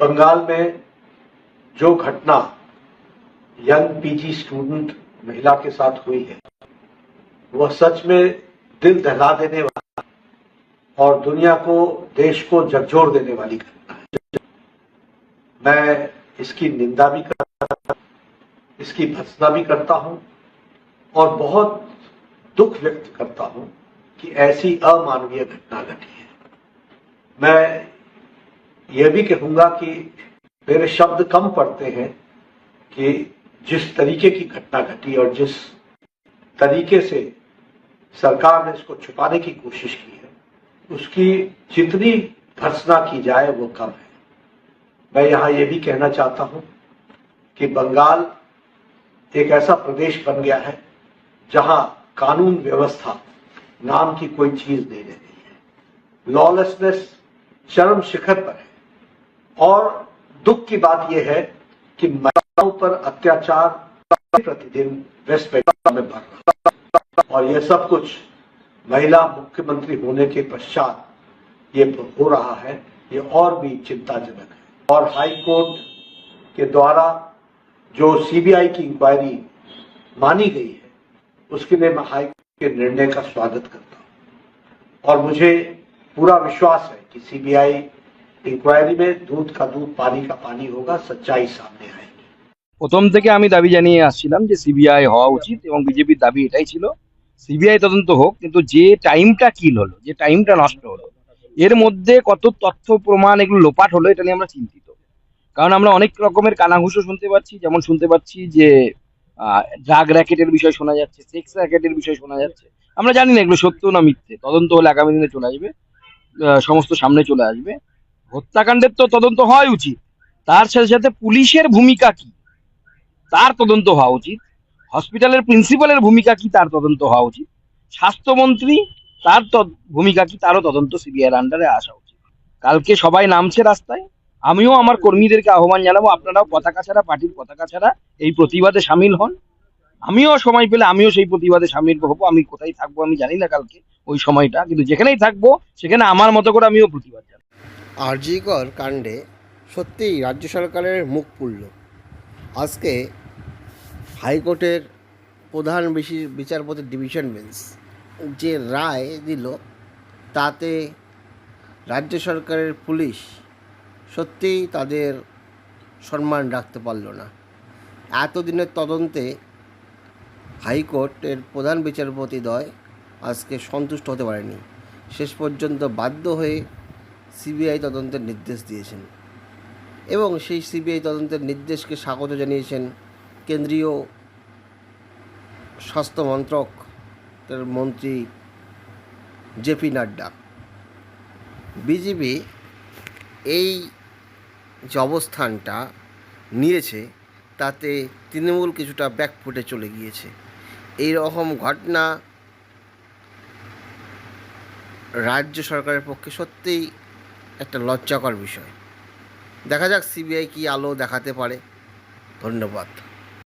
बंगाल में जो घटना यंग पीजी स्टूडेंट महिला के साथ हुई है, वह सच में दिल दहला देने वाला और दुनिया को, देश को झकझोर देने वाली घटना है। मैं इसकी निंदा भी करता इसकी भत्सना भी करता हूँ और बहुत दुख व्यक्त करता हूँ कि ऐसी अमानवीय घटना घटी है। यह भी कहूँगा कि मेरे शब्द कम पड़ते हैं कि जिस तरीके की घटना घटी और जिस तरीके से सरकार ने इसको छुपाने की कोशिश की है, उसकी जितनी भर्सना की जाए वो कम है। मैं यहाँ यह भी कहना चाहता हूँ कि बंगाल एक ऐसा प्रदेश बन गया है जहाँ कानून व्यवस्था नाम की कोई चीज़ नहीं रहती है। लॉलेसनेस चरम शिखर पर है। और दुख की बात यह है कि महिलाओं पर अत्याचार प्रतिदिन वेस्ट बंगाल में बढ़ रहा और यह सब कुछ महिला मुख्यमंत्री होने के पश्चात ये हो रहा है, ये और भी चिंताजनक है। और हाई कोर्ट के द्वारा जो सीबीआई की इंक्वायरी मानी गई है, उसके लिए मैं हाई कोर्ट के निर्णय का स्वागत करता हूँ। और मुझे पूरा विश्वास है कि सीबीआई इंक्वायरी में दूध का दूध पानी का पानी होगा सच्चाई सामने आएगी প্রথম থেকে আমি দাবি জানিয়ে আসছিলাম যে সিবিআই হওয়া উচিত এবং বিজেপির দাবি এটাই ছিল সিবিআই তদন্ত হোক কিন্তু যে টাইমটা কিল হলো যে টাইমটা নষ্ট হলো এর মধ্যে কত তথ্য প্রমাণ এগুলো লোপাট হলো এটা নিয়ে আমরা চিন্তিত কারণ আমরা অনেক রকমের কানাঘুষো শুনতে পাচ্ছি যেমন শুনতে পাচ্ছি যে ড্রাগ র্যাকেটের বিষয় শোনা যাচ্ছে সেক্স র্যাকেটের বিষয় শোনা যাচ্ছে আমরা জানি না এগুলো সত্য না মিথ্যে তদন্ত হলে আগামী দিনে চলে আসবে আহ, সমস্ত সামনে চলে আসবে হত্যাকাণ্ডের তো তদন্ত হওয়াই উচিত। তার সাথে সাথে পুলিশের ভূমিকা কি? তার তদন্ত হওয়া উচিত। হসপিটালের প্রিন্সিপালের ভূমিকা কি? তার তদন্ত হওয়া উচিত। স্বাস্থ্যমন্ত্রী, তার ভূমিকা কি? তারও তদন্ত সিবিআইয়ের আন্ডারে আসা উচিত। কালকে সবাই নামছে রাস্তায়। আমিও আমার কর্মীদেরকে আহ্বান জানাব, আপনারাও পতাকা ছাড়া, পার্টির পতাকা ছাড়া এই প্রতিবাদে সামিল হন। আমিও সময় পেলে আমিও সেই প্রতিবাদে সামিল হব। আমি কোথায় থাকব আমি জানি না কালকে ওই সময়টা। কিন্তু যেখানেই থাকব, সেখানে আমার মতো করে আমিও প্রতিবাদ আরজিকর কাণ্ডে সত্যিই রাজ্য সরকারের মুখ পুড়ল। আজকে হাইকোর্টের প্রধান বিচারপতি ডিভিশন বেঞ্চ যে রায় দিল, তাতে রাজ্য সরকারের পুলিশ সত্যিই তাদের সম্মান রাখতে পারল না। এতদিনের তদন্তে হাইকোর্টের প্রধান বিচারপতি বিচারপতিদ্বয় আজকে সন্তুষ্ট হতে পারেনি। শেষ পর্যন্ত বাধ্য হয়ে সিবিআই তদন্তের নির্দেশ দিয়েছেন। এবং সেই সিবিআই তদন্তের নির্দেশকে স্বাগত জানিয়েছেন কেন্দ্রীয় স্বাস্থ্য মন্ত্রক মন্ত্রী জেপি নাড্ডা। বিজেপি এই যে অবস্থানটা নিয়েছে, তাতে তৃণমূল কিছুটা ব্যাকফুটে চলে গিয়েছে। এই রকম ঘটনা রাজ্য সরকারের পক্ষে সত্যিই একটা লজ্জাকর বিষয়। দেখা যাক সিবিআই কি আলো দেখাতে পারে। ধন্যবাদ।